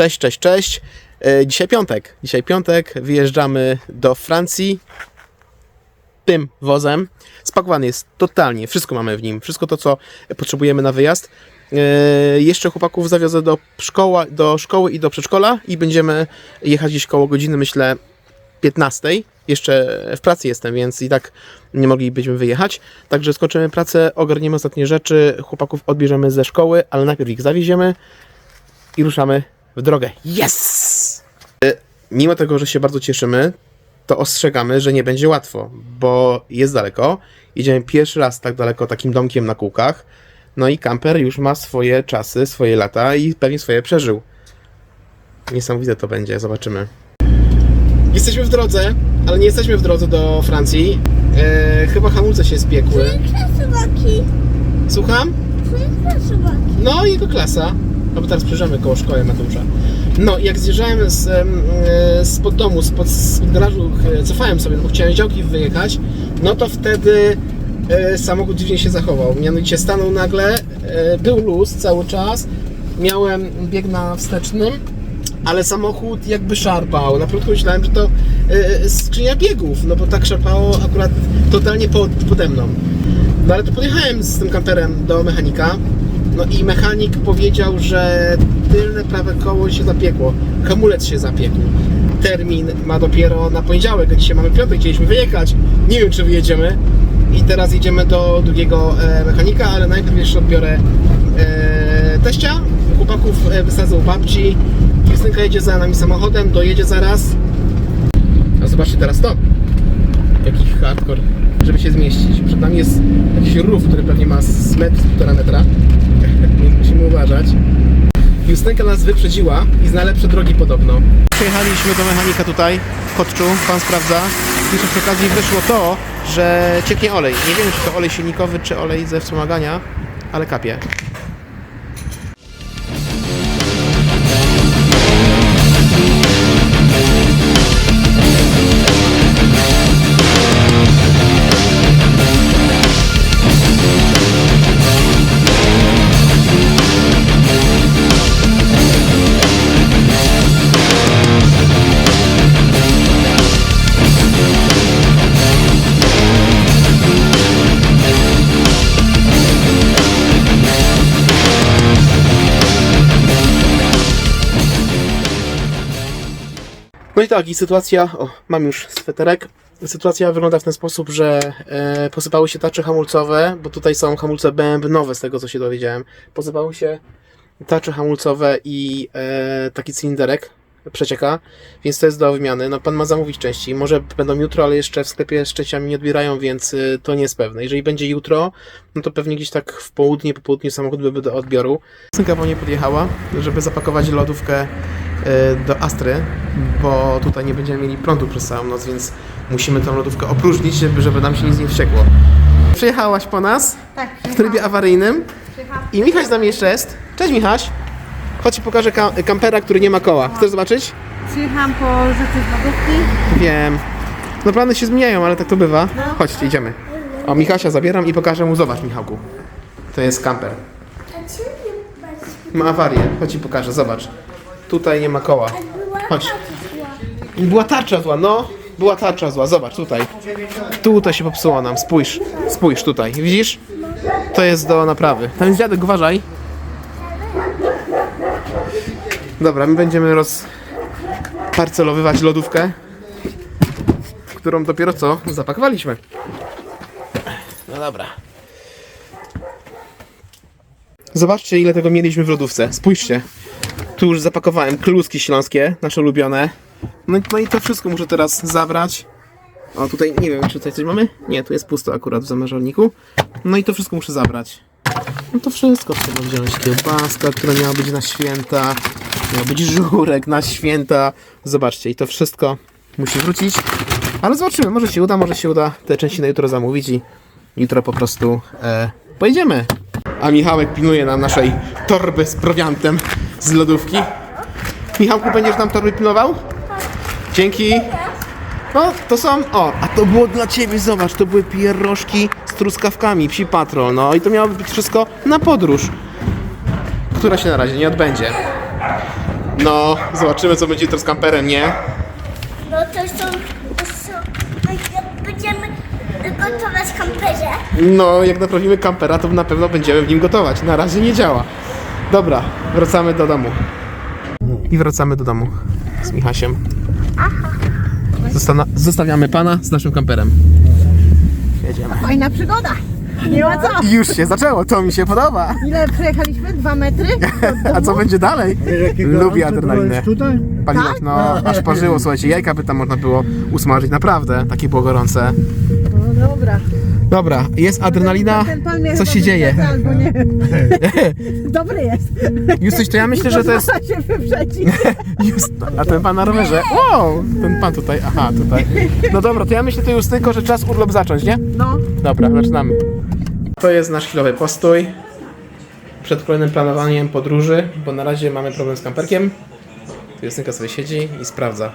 Cześć, cześć, cześć. E, Dzisiaj piątek. Dzisiaj piątek. Wyjeżdżamy do Francji tym wozem. Spakowany jest totalnie. Wszystko mamy w nim. Wszystko to, co potrzebujemy na wyjazd. E, Jeszcze chłopaków zawiozę do, szkoła, do szkoły i do przedszkola i będziemy jechać gdzieś koło godziny, myślę, 15. Jeszcze w pracy jestem, więc i tak nie moglibyśmy wyjechać. Także skończymy pracę, ogarniemy ostatnie rzeczy, chłopaków odbierzemy ze szkoły, ale najpierw ich zawieziemy i ruszamy w drogę. Yes! Y, Mimo tego, że się bardzo cieszymy, to ostrzegamy, że nie będzie łatwo, bo jest daleko. Idziemy pierwszy raz tak daleko takim domkiem na kółkach. No i kamper już ma swoje czasy, swoje lata i pewnie swoje przeżył. Niesamowite to będzie, zobaczymy. Jesteśmy w drodze, ale nie jesteśmy w drodze do Francji. E, chyba hamulce się spiekły. Klasowaki. Słucham? Klasowaki. No, jego klasa. No bo teraz przyjrzymy koło szkoły Mateusza. No, jak zjeżdżałem z, em, e, spod domu, spod, spod garażu, e, cofałem sobie, no bo chciałem działki wyjechać, no to wtedy e, samochód dziwnie się zachował. Mianowicie stanął nagle, był luz cały czas, miałem bieg na wstecznym, ale samochód jakby szarpał. Na początku myślałem, że to skrzynia biegów, no bo tak szarpało akurat totalnie pod, pode mną. No ale to podjechałem z tym kamperem do mechanika. No i mechanik powiedział, że tylne prawe koło się zapiekło. Hamulec się zapiekł. Termin ma dopiero na poniedziałek, dzisiaj mamy piątek, chcieliśmy wyjechać. Nie wiem, czy wyjedziemy. I teraz jedziemy do drugiego e, mechanika, ale najpierw jeszcze odbiorę e, teścia. Chłopaków e, wysadzę u babci. Krystynka jedzie za nami samochodem, dojedzie zaraz. A zobaczcie teraz to. Jaki hardcore, żeby się zmieścić. Przed nami jest jakiś rów, który pewnie ma z metr, półtora metra. Więc musimy uważać. Justynka nas wyprzedziła i zna lepsze drogi podobno. Przyjechaliśmy do mechanika tutaj, w Kotczu, pan sprawdza. I przy okazji wyszło to, że cieknie olej. Nie wiem, czy to olej silnikowy, czy olej ze wspomagania, ale kapie. No i tak, i sytuacja, o, mam już sweterek. Sytuacja wygląda w ten sposób, że e, posypały się tarcze hamulcowe, bo tutaj są hamulce bębnowe, z tego co się dowiedziałem. Posypały się tarcze hamulcowe i e, taki cylinderek przecieka, więc to jest do wymiany. No pan ma zamówić części, może będą jutro, ale jeszcze w sklepie z częściami nie odbierają, więc y, to nie jest pewne. Jeżeli będzie jutro, no to pewnie gdzieś tak w południe, po południu samochód byłby do odbioru. Synka po nie podjechała, żeby zapakować lodówkę y, do Astry, bo tutaj nie będziemy mieli prądu przez całą noc, więc musimy tą lodówkę opróżnić, żeby, żeby nam się nic nie wściekło. Przyjechałaś po nas Tak, w trybie awaryjnym i Michaś z nami jeszcze jest. Cześć Michaś! Chodź ci pokażę ka- kampera, który nie ma koła. Chcesz zobaczyć? Przyjechałam po rzeczy z lodówki. Wiem. No plany się zmieniają, ale tak to bywa. Chodźcie, idziemy. O, Michasia zabieram i pokażę mu. Zobacz, Michałku. To jest kamper. Ma awarię. Chodź ci pokażę, zobacz. Tutaj nie ma koła. Chodź. Była tarcza zła, no. Była tarcza zła, zobacz, tutaj. Tutaj się popsuło nam, spójrz. Spójrz tutaj, widzisz? To jest do naprawy. Tam jest dziadek, uważaj. Dobra, my będziemy rozparcelowywać lodówkę którą dopiero co zapakowaliśmy. No dobra. Zobaczcie, ile tego mieliśmy w lodówce. Spójrzcie. Tu już zapakowałem kluski śląskie, nasze ulubione. No, i- no i to wszystko muszę teraz zabrać. O, tutaj nie wiem, czy tutaj coś mamy? Nie, tu jest pusto akurat w zamrażalniku. No i to wszystko muszę zabrać. No to wszystko trzeba wziąć. Kiełbaska, która miała być na święta. Miał być żurek na święta. Zobaczcie, i to wszystko musi wrócić. Ale zobaczymy, może się uda, może się uda te części na jutro zamówić i jutro po prostu e, pojedziemy. A Michałek pilnuje nam naszej torby z prowiantem z lodówki. Michałku, będziesz nam torby pilnował? Dzięki. No, to są. O, a to było dla ciebie, zobacz, to były pierożki z truskawkami, psi patrol. No i to miało być wszystko na podróż, która się na razie nie odbędzie. No, zobaczymy co będzie jutro z kamperem, nie? No to są, to są, jak będziemy gotować w kamperze. No, jak naprawimy kampera, to na pewno będziemy w nim gotować. Na razie nie działa. Dobra, wracamy do domu. I wracamy do domu z Michasiem. Zostana- zostawiamy pana z naszym kamperem. Jedziemy. Fajna przygoda. Nie ma co. Już się zaczęło, to mi się podoba. Ile przejechaliśmy? Dwa metry? A co będzie dalej? Lubię adrenalinę. tutaj? Paliłeś, no aż parzyło, słuchajcie, jajka by tam można było usmażyć, naprawdę, takie było gorące. No dobra. Dobra, jest adrenalina, Ten pan mnie co chyba się dzieje? wyprzedza Albo nie. Dobry jest. Justuś, to ja myślę, że to jest... Można się wyprzedzić. Just, a ten pan na rowerze. Wow, ten pan tutaj, aha, tutaj. No dobra, to ja myślę to już tylko, że czas urlop zacząć, nie? No. Dobra, zaczynamy. To jest nasz chwilowy postój. Przed kolejnym planowaniem podróży, bo na razie mamy problem z kamperkiem. Tu Justynka sobie siedzi i sprawdza.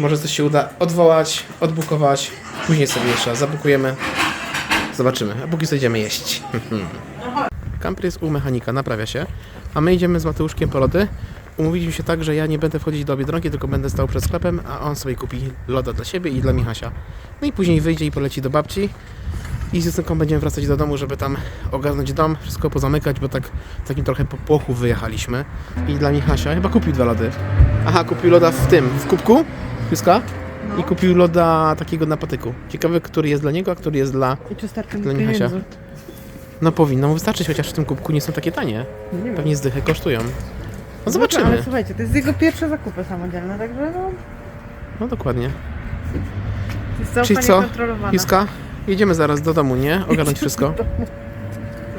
Może coś się uda odwołać, odbukować. Później sobie jeszcze zabukujemy. Zobaczymy. A póki co idziemy jeść. Kamper jest u mechanika, naprawia się. A my idziemy z Mateuszkiem po lody. Umówiliśmy się tak, że ja nie będę wchodzić do Biedronki, tylko będę stał przed sklepem, a on sobie kupi loda dla siebie i dla Michasia. No i później wyjdzie i poleci do babci. I z Justynką będziemy wracać do domu, żeby tam ogarnąć dom, wszystko pozamykać, bo tak w takim trochę popłochu wyjechaliśmy. I dla Michasia chyba kupił dwa lody. Aha, kupił loda w tym, w kubku, Juska? I kupił loda takiego na patyku. Ciekawy, który jest dla niego, a który jest dla... I czy starczy Dla mi Michasia. pieniędzy? No powinno mu wystarczyć, chociaż w tym kubku nie są takie tanie. Nie wiem. Pewnie zdychy kosztują. No Ale zobaczymy. słuchajcie, to jest jego pierwsze zakupy samodzielne, także no, No dokładnie. jest Czyli zaufanie co? kontrolowane. Juska, jedziemy zaraz do domu, nie? Ogarnąć wszystko.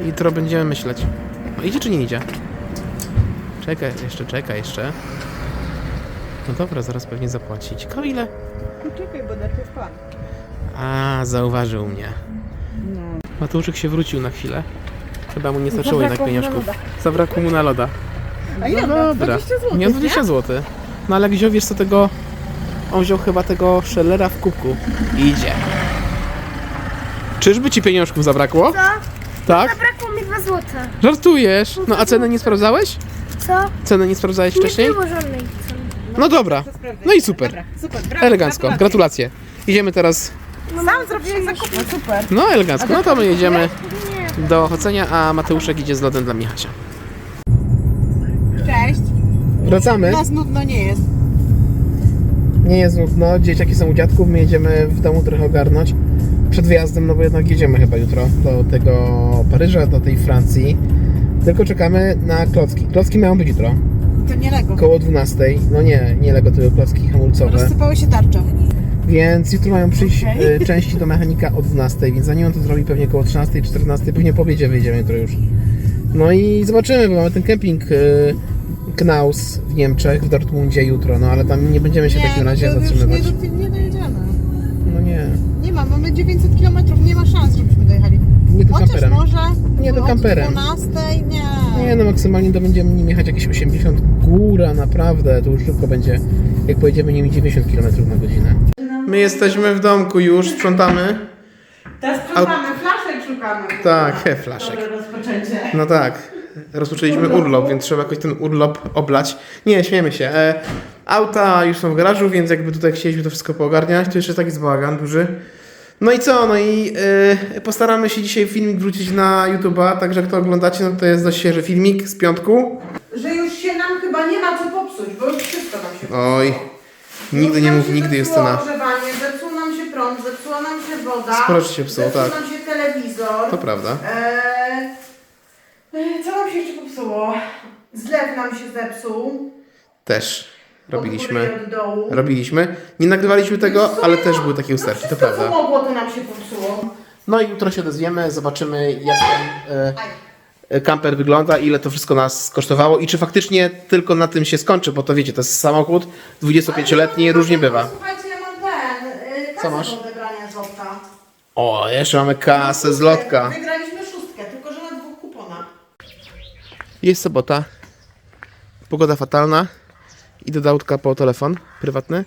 I jutro będziemy myśleć. No idzie czy nie idzie? Czekaj, jeszcze, czekaj, jeszcze. No dobra, zaraz pewnie zapłaci. Ciekawe ile? Czekaj, bo najpierw pan. A, zauważył mnie. No. Się wrócił na chwilę. Chyba mu nie starczyło jednak pieniążków. Zabrakło mu na loda. A ile? No No, dobra. 20 zł, Nie, 20 zł. No ale wziął, wiesz co, tego... On wziął chyba tego Schellera w kubku. Idzie. Czyżby ci pieniążków zabrakło? Co? Tak? Zabrakło mi 2 złote. Żartujesz? No a cenę nie sprawdzałeś? Co? Cenę nie sprawdzałeś Nie wcześniej? było żadnej ceny. No dobra. No i super. Dobra, super, brawo, Elegancko. gratulacje. Gratulacje. Idziemy teraz... Sam zrobiłeś zakupy, super. No elegancko. No to my jedziemy Nie. do Ochocenia, a Mateuszek idzie z lodem dla Michasia. Cześć. Wracamy. Nas nudno nie jest. Nie jest nudno, dzieciaki są u dziadków, my jedziemy w domu trochę ogarnąć przed wyjazdem, no bo jednak jedziemy chyba jutro do tego Paryża, do tej Francji. Tylko czekamy na klocki. Klocki mają być jutro, To nie Lego. koło 12. No nie, nie Lego, tylko klocki hamulcowe. Rozsypały się tarcze. Więc jutro mają przyjść Okej. y, części do mechanika o 12, więc zanim on to zrobi pewnie koło 13, 14, pewnie po obiedzie wyjdziemy jutro już. No i zobaczymy, bo mamy ten kemping y, Knaus w Niemczech, w Dortmundzie jutro, no ale tam nie będziemy się w takim razie zatrzymywać. Mamy 900 km, nie ma szans, żebyśmy dojechali. nie do Chociaż kamperem. może Nie, od kamperem. 12, nie. Nie no, maksymalnie to będziemy nim jechać jakieś 80 góra, naprawdę, to już szybko będzie, jak pojedziemy nimi 90 km na godzinę. My jesteśmy w domku już, sprzątamy. Teraz sprzątamy, flaszek szukamy. Tak, he, flaszek. Dobre rozpoczęcie. No tak, rozpoczęliśmy urlop, więc trzeba jakoś ten urlop oblać. Nie, śmiejemy się. E, auta już są w garażu, więc jakby tutaj chcieliśmy to wszystko poogarniać, to jeszcze taki jest bałagan duży. No i co, no i e, postaramy się dzisiaj filmik wrzucić na YouTube'a, także jak to oglądacie, no to jest dość świeży filmik z piątku. Że już się nam chyba nie ma co popsuć, bo już wszystko nam się Oj, nigdy nie mów nigdy zepsuło Justyna. ogrzewanie, zepsuł nam się prąd, zepsuła nam się woda. Sporo się psuło, zepsuł tak. nam się telewizor. To prawda. Eee, e, co nam się jeszcze popsuło? Zlew nam się zepsuł. Też robiliśmy. od dołu. Robiliśmy. Nie nagrywaliśmy tego, ale też były takie usterki, to prawda. co mogło, to nam się popsuło. No i jutro się odezwiemy, zobaczymy jak ten e, e, kamper wygląda, ile to wszystko nas kosztowało i czy faktycznie tylko na tym się skończy, bo to wiecie, to jest samochód 25-letni, różnie bywa. Słuchajcie, ja mam ten, y, kasę Co masz? do odebrania z lotka. O, jeszcze mamy kasę z lotka. Wygraliśmy szóstkę, tylko że na dwóch kuponach. Jest sobota, pogoda fatalna, idę do autka po telefon prywatny.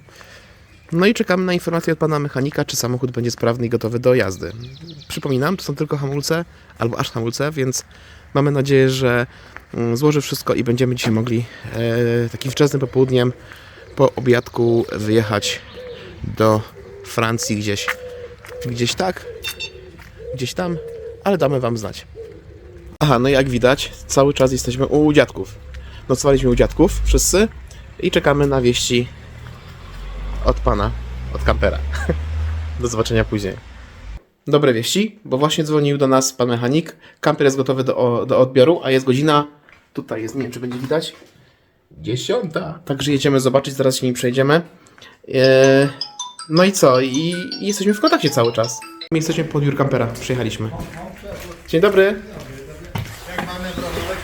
No i czekamy na informację od pana mechanika, czy samochód będzie sprawny i gotowy do jazdy. Przypominam, to są tylko hamulce, albo aż hamulce, więc mamy nadzieję, że mm, złoży wszystko i będziemy dzisiaj mogli e, takim wczesnym popołudniem po obiadku wyjechać do Francji gdzieś. Gdzieś tak, gdzieś tam, ale damy wam znać. Aha, no i jak widać, cały czas jesteśmy u dziadków. Nocowaliśmy u dziadków wszyscy i czekamy na wieści od pana, od kampera. Do zobaczenia później. Dobre wieści, bo właśnie dzwonił do nas pan mechanik. Kamper jest gotowy do, do odbioru, a jest godzina. Tutaj jest, nie wiem czy będzie widać. Dziesiąta. Także jedziemy zobaczyć, zaraz się nim przejdziemy. Eee, no i co? I, I jesteśmy w kontakcie cały czas. My jesteśmy pod biur kampera, przyjechaliśmy. Dzień dobry. Jak mamy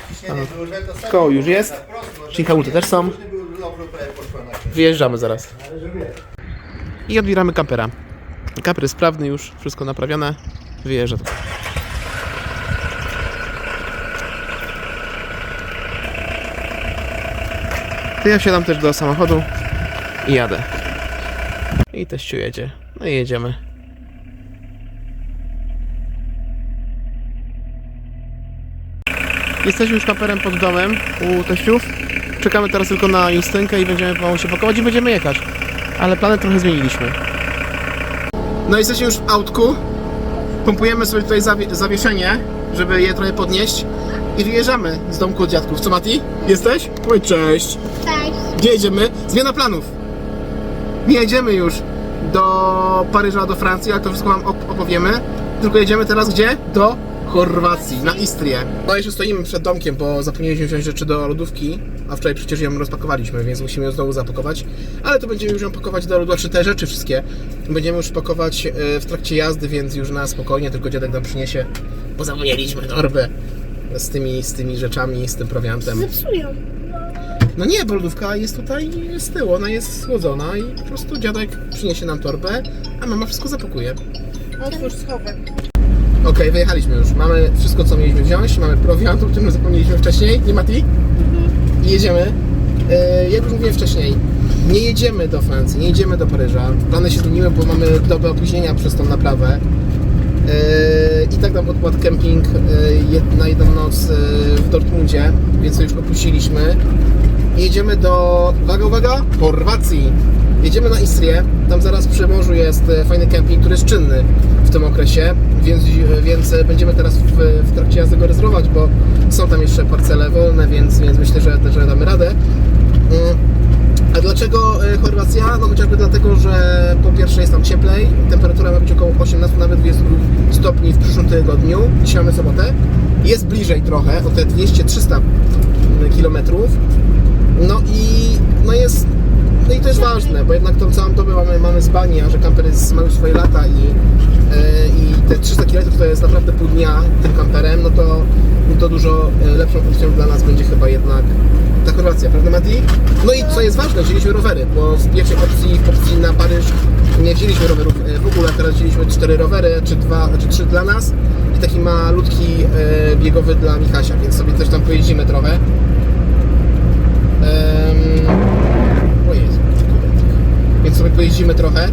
ciśnienie duże, to Koło już jest. Czyli hamulce też są. Wyjeżdżamy zaraz. I odbieramy kampera. Kamper jest sprawny już, wszystko naprawione. Wyjeżdża. To ja wsiadam też do samochodu i jadę. I teściu jedzie. No i jedziemy. Jesteśmy już kamperem pod domem u teściów. Czekamy teraz tylko na Justynkę i będziemy pomału się pakować i będziemy jechać. Ale plany trochę zmieniliśmy. No jesteśmy już w autku. Pompujemy sobie tutaj zawie- zawieszenie, żeby je trochę podnieść. I wyjeżdżamy z domku od dziadków. Co Mati? Jesteś? Oj, cześć. Cześć. Gdzie jedziemy? Zmiana planów. Nie jedziemy już do Paryża, do Francji, ale to wszystko wam op- opowiemy. Tylko jedziemy teraz gdzie? Do Chorwacji, na Istrię. No jeszcze stoimy przed domkiem, bo zapomnieliśmy wziąć rzeczy do lodówki, a wczoraj przecież ją rozpakowaliśmy, więc musimy ją znowu zapakować. Ale to będziemy już ją pakować do lodówki, czy te rzeczy wszystkie będziemy już pakować e, w trakcie jazdy, więc już na spokojnie, tylko dziadek nam przyniesie, bo zapomnieliśmy torbę z tymi, z tymi rzeczami, z tym prowiantem. Zepsują. No nie, bo lodówka jest tutaj z tyłu, ona jest schłodzona i po prostu dziadek przyniesie nam torbę, a mama wszystko zapakuje. Otwórz schowek. Okej, wyjechaliśmy już. Mamy wszystko, co mieliśmy wziąć. Mamy prowiant, o którym zapomnieliśmy wcześniej, nie Mati? I jedziemy. E, jak już mówiłem wcześniej, nie jedziemy do Francji, nie jedziemy do Paryża. Plany się zmieniły, bo mamy dobę opóźnienia przez tą naprawę. E, I tak nam odpadł kemping e, na jedną noc w Dortmundzie, więc już opuściliśmy. Jedziemy do, uwaga, uwaga, Chorwacji. Jedziemy na Istrię, tam zaraz przy morzu jest fajny kemping, który jest czynny w tym okresie, więc, więc będziemy teraz w, w trakcie jazdy go rezerwować, bo są tam jeszcze parcele wolne, więc, więc myślę, że, że damy radę. Mm. A dlaczego e, Chorwacja? No chociażby dlatego, że po pierwsze jest tam cieplej, temperatura ma być około 18, nawet 22 stopni w przyszłym tygodniu, dzisiaj mamy sobotę. Jest bliżej trochę, o te 200-300 kilometrów. No i no jest, no i to jest ważne, bo jednak tą całą dobę mamy, mamy z bani, a że kamper jest, ma już swoje lata i, e, i te 300 km to jest naprawdę pół dnia tym kamperem, no to, no to dużo e, lepszą opcją dla nas będzie chyba jednak ta Chorwacja, prawda Mati? No i co jest ważne, wzięliśmy rowery, bo w pierwszej opcji, w opcji na Paryż nie wzięliśmy rowerów e, w ogóle, teraz wzięliśmy cztery rowery, czy dwa, czy trzy dla nas i taki malutki biegowy dla Michasia, więc sobie też tam pojeździmy trochę. Więc sobie pojeździmy trochę.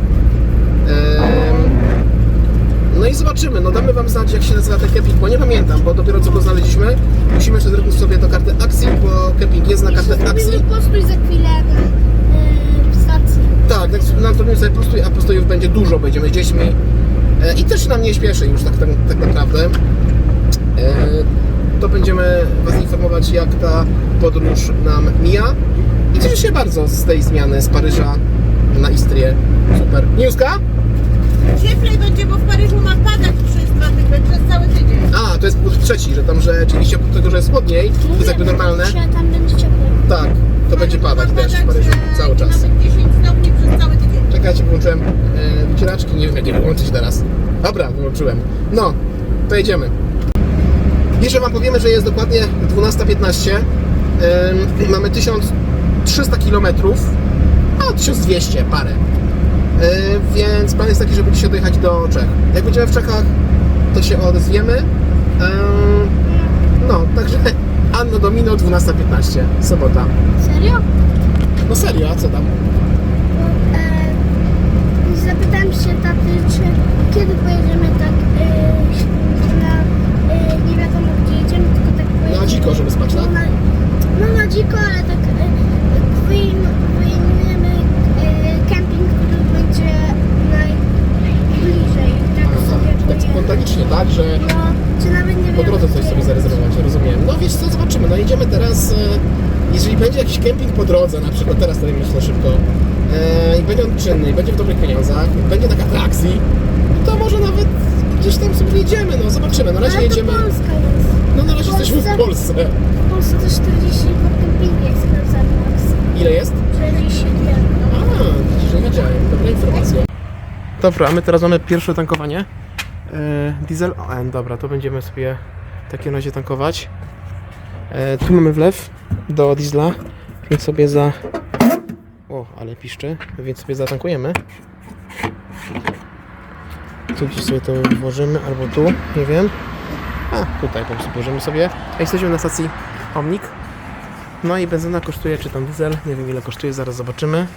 No i zobaczymy, no damy wam znać jak się nazywa ten kemping, bo nie pamiętam, bo dopiero co go znaleźliśmy. Musimy jeszcze zrobić sobie do karty akcji, bo kemping jest na kartę akcji. Postój za chwilę w stacji. Tak, tak na to sobie postój, a postojów będzie dużo, będziemy z dziećmi. E, I też nam nie śpieszy już tak, tak, tak naprawdę. E, to będziemy Was informować, jak ta podróż nam mija. I cieszę się bardzo z tej zmiany z Paryża na Istrię. Super. Niuska? Cieplej będzie, bo w Paryżu ma padać przez dwa tygodnie, przez cały tydzień. A, to jest punkt trzeci, że tam rzeczywiście oprócz tego, że jest chłodniej, to jest jakby normalne. Że tam będzie cieplej. Tak, to będzie padać deszcz w Paryżu e, cały czas. Nawet 10 stopni przez cały tydzień. Czekajcie, wyłączyłem e, wycieraczki, nie wiem jak je wyłączyć teraz. Dobra, wyłączyłem. No, to jedziemy. Jeszcze Wam powiemy, że jest dokładnie 12.15. Ym, mamy 1300 km, a 1200 parę. Yy, więc plan jest taki, żeby dzisiaj dojechać do Czech. Jak będziemy w Czechach, to się odezwiemy. No, także Anno Domino 12.15, sobota. Serio? No serio, a co tam? E, zapytałem się taty, czy kiedy pojedziemy tak y, na y, nie wiadomo gdzie jedziemy, tylko tak pojedziemy. Na dziko, żeby spać, tak? No na, no na dziko, ale tak y, wyjmiemy y, kemping, który będzie najbliżej. Tak Aha, sobie tak pojedziemy. Spontanicznie, tak? Że No, czy nawet nie po drodze coś sobie zarezerwować, rozumiem. No wiesz co, zobaczymy. No jedziemy teraz, e, jeżeli będzie jakiś kemping po drodze, na przykład teraz tutaj myślę szybko, e, i będzie on czynny, i będzie w dobrych pieniądzach, będzie tak atrakcji, to może nawet gdzieś tam sobie jedziemy, no zobaczymy. Na razie Ale jedziemy, Polska jest. no na razie jesteśmy w Polsce. W Polsce to 40 po kempingu jest. Ile jest? 42. A, nie wiedziałem. Dobra informacja. Dobra, a my teraz mamy pierwsze tankowanie. E, diesel ON, dobra, to będziemy sobie w takim razie tankować. E, tu mamy wlew do diesla, więc sobie za... O, ale piszczy, więc sobie zatankujemy. Tu gdzieś sobie to włożymy, albo tu, nie wiem. A, tutaj po prostu włożymy sobie. A jesteśmy na stacji Omnik. No i benzyna kosztuje, czy tam diesel, nie wiem ile kosztuje, zaraz zobaczymy.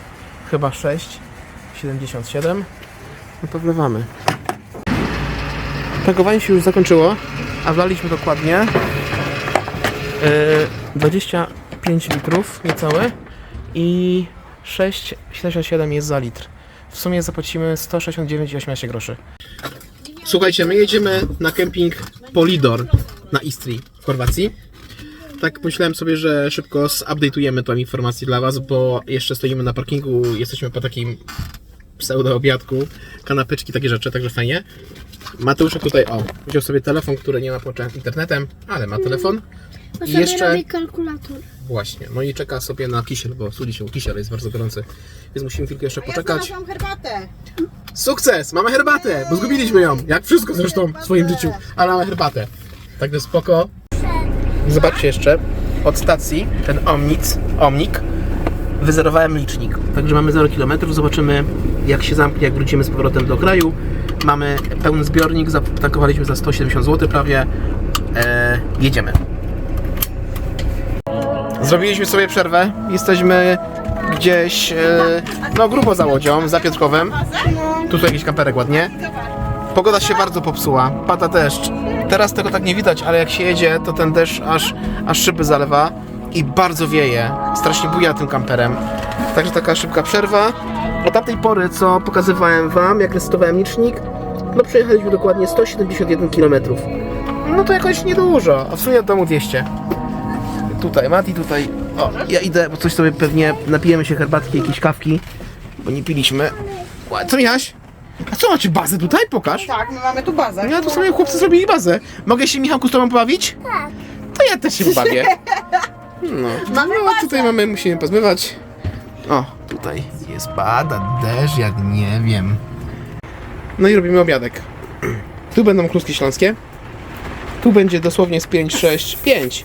Chyba 6,77. No to wlewamy. Tankowanie się już zakończyło, a wlaliśmy dokładnie yy, 25 litrów niecałe i 6,77 jest za litr. W sumie zapłacimy 169,18 groszy. Słuchajcie, my jedziemy na kemping Polidor na Istrii w Chorwacji tak myślałem sobie, że szybko zupdate'ujemy tą informację dla Was, bo jeszcze stoimy na parkingu, jesteśmy po takim pseudo-obiadku, kanapeczki, takie rzeczy, także fajnie. Mateuszek tutaj, o, wziął sobie telefon, który nie ma połączenia internetem, ale ma telefon. Bo I jeszcze, robię kalkulator. właśnie, no i czeka sobie na kisiel, bo sudzi się kisiel, jest bardzo gorący, więc musimy chwilkę jeszcze poczekać. Ja herbatę. Sukces! Mamy herbatę, bo zgubiliśmy ją, jak wszystko zresztą w swoim życiu, ale mamy herbatę. Także spoko. Zobaczcie jeszcze, od stacji, ten Omnic, Omnik, wyzerowałem licznik. Także mamy 0 km, zobaczymy jak się zamknie, jak wrócimy z powrotem do kraju. Mamy pełny zbiornik, zatankowaliśmy za 170 zł prawie. E, jedziemy. Zrobiliśmy sobie przerwę. Jesteśmy gdzieś, e, no grubo za Łodzią, za Piotrkowem. Tu są jakiś kamperek ładnie. Pogoda się bardzo popsuła, pada deszcz. Teraz tego tak nie widać, ale jak się jedzie, to ten deszcz aż, aż szyby zalewa i bardzo wieje. Strasznie buja tym kamperem. Także taka szybka przerwa. Od tamtej pory, co pokazywałem Wam, jak resetowałem licznik, no przejechaliśmy dokładnie 171 km. No to jakoś niedużo, a w sumie od domu 200. Tutaj Mati, tutaj. O, ja idę, bo coś sobie pewnie napijemy się herbatki, jakieś kawki, bo nie piliśmy. Ła, Co Jaś? A co macie bazę tutaj? Pokaż. Tak, my mamy tu bazę. Ja to sobie chłopcy zrobili bazę. Mogę się Michałku z tobą pobawić? Tak. To ja też się pobawię. No, Mamy no bazę. tutaj mamy, musimy pozmywać. O, tutaj jest pada deszcz, jak nie wiem. No i robimy obiadek. Tu będą kluski śląskie. Tu będzie dosłownie z 5, 6, 5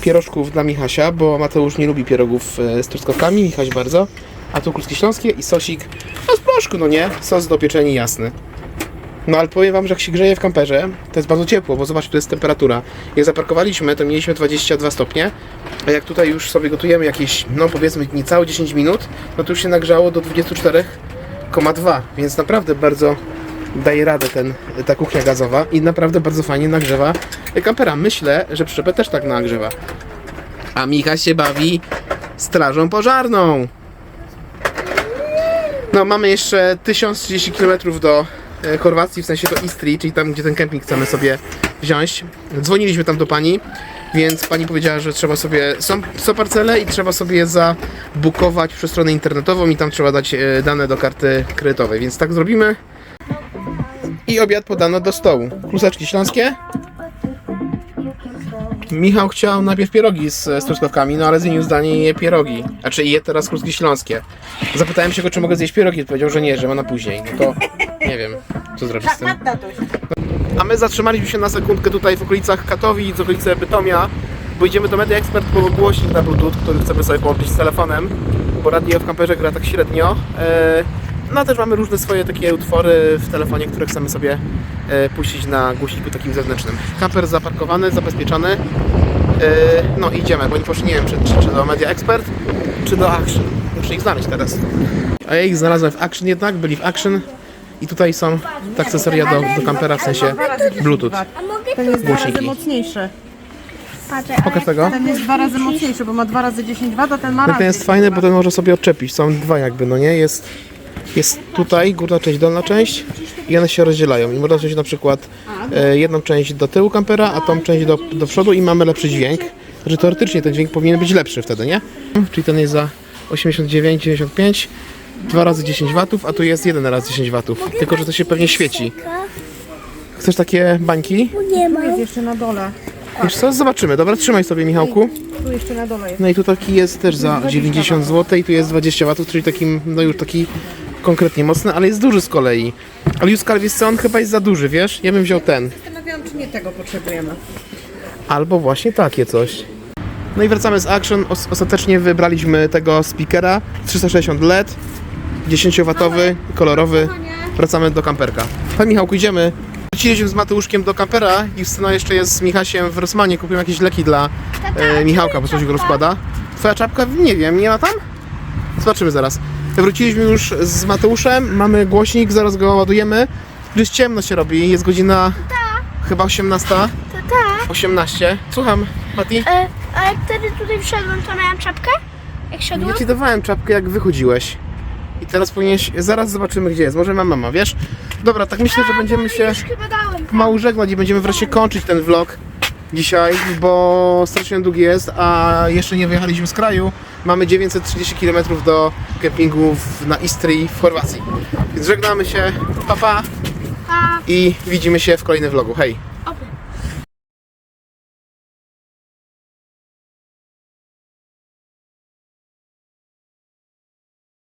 pierożków dla Michasia, bo Mateusz nie lubi pierogów e, z truskawkami, Michaś bardzo. A tu kluski śląskie i sosik, no z proszku, no nie? Sos do pieczeni jasny. No ale powiem wam, że jak się grzeje w kamperze, to jest bardzo ciepło, bo zobacz, tu jest temperatura. Jak zaparkowaliśmy, to mieliśmy 22 stopnie, a jak tutaj już sobie gotujemy jakieś, no powiedzmy niecałe 10 minut, no to już się nagrzało do 24,2, więc naprawdę bardzo daje radę ten, ta kuchnia gazowa i naprawdę bardzo fajnie nagrzewa kampera. Myślę, że przyczepę też tak nagrzewa. A Micha się bawi strażą pożarną. No, mamy jeszcze 1030 km do Chorwacji, w sensie do Istrii, czyli tam, gdzie ten kemping chcemy sobie wziąć. Dzwoniliśmy tam do pani, więc pani powiedziała, że trzeba sobie, są, są parcele i trzeba sobie je zabukować przez stronę internetową i tam trzeba dać e, dane do karty kredytowej, więc tak zrobimy. I obiad podano do stołu. Kluseczki śląskie. Michał chciał najpierw pierogi z, z truskawkami, no ale zmienił zdanie i je pierogi. Znaczy je teraz kluski śląskie. Zapytałem się go, czy mogę zjeść pierogi, powiedział, że nie, że ma na później. No to nie wiem, co zrobić z tym. Tak, tatuś. A my zatrzymaliśmy się na sekundkę tutaj w okolicach Katowic, w okolicy Bytomia, bo idziemy do Media Expert po głośnik na Bluetooth, który chcemy sobie połączyć z telefonem, bo radio w kamperze gra tak średnio. E, No też mamy różne swoje takie utwory w telefonie, które chcemy sobie e, puścić na głośniku takim zewnętrznym. Kamper zaparkowany, zabezpieczony. E, No idziemy, bo nie poszli, nie wiem, czy, czy, czy do Media Expert, czy do Action. Muszę ich znaleźć teraz. A ja ich znalazłem w Action jednak, byli w Action i tutaj są te akcesoria do, do kampera, w sensie Bluetooth. A mogę Ten jest dwa razy Głośniki. mocniejszy. Pokaż tego. Ten jest dwa razy mocniejszy, bo ma dwa razy 10 W, a ten ma No raz ten jest 10 fajny, bo ten może sobie odczepić. Są dwa jakby, no nie? Jest, jest tutaj górna część, dolna część i one się rozdzielają. I można wziąć na przykład e, jedną część do tyłu kampera, a tą część do, do przodu i mamy lepszy dźwięk. Znaczy teoretycznie ten dźwięk powinien być lepszy wtedy, nie? Czyli ten jest za 89,95 2 razy 10 watów, a tu jest 1 raz 10 watów. Tylko, że to się pewnie świeci. Chcesz takie bańki? Nie ma. Jest jeszcze na dole. Wiesz co? Zobaczymy. Dobra, trzymaj sobie Michałku. Tu jeszcze na dole jest. No i tu taki jest też za 90 zł i tu jest 20 W, czyli takim, no już taki konkretnie mocny, ale jest duży z kolei. Ale wiesz co, on chyba jest za duży, wiesz? Ja bym wziął ten. Zastanawiałam, czy nie tego potrzebujemy. Albo właśnie takie coś. No i wracamy z Action. Os- ostatecznie wybraliśmy tego speakera 360 LED, 10W, kolorowy. Wracamy do kamperka. Pan Michałku, idziemy. Wróciliśmy z Mateuszkiem do kampera. Justyna jeszcze jest z Michasiem w Rosmanie. Kupiłem jakieś leki dla e, Michałka, bo coś go rozkłada. Twoja czapka? Nie wiem, nie ma tam? Zobaczymy zaraz. Wróciliśmy już z Mateuszem, mamy głośnik, zaraz go ładujemy. Już ciemno się robi, jest godzina chyba 18. To tak. 18. Słucham, Mati. E, a jak wtedy tutaj wszedłem, to miałam czapkę? Jak szedłem? Ja ci dawałem czapkę, jak wychodziłeś. I teraz powinieneś. Zaraz zobaczymy, gdzie jest. Może ma mama, wiesz? Dobra, tak myślę, że będziemy się Już chyba dałem. pomału żegnać i będziemy wreszcie kończyć ten vlog dzisiaj, bo strasznie długi jest, a jeszcze nie wyjechaliśmy z kraju. Mamy 930 km do kempingu w- na Istrii w Chorwacji. Więc żegnamy się. Pa, pa i widzimy się w kolejnym vlogu. Hej!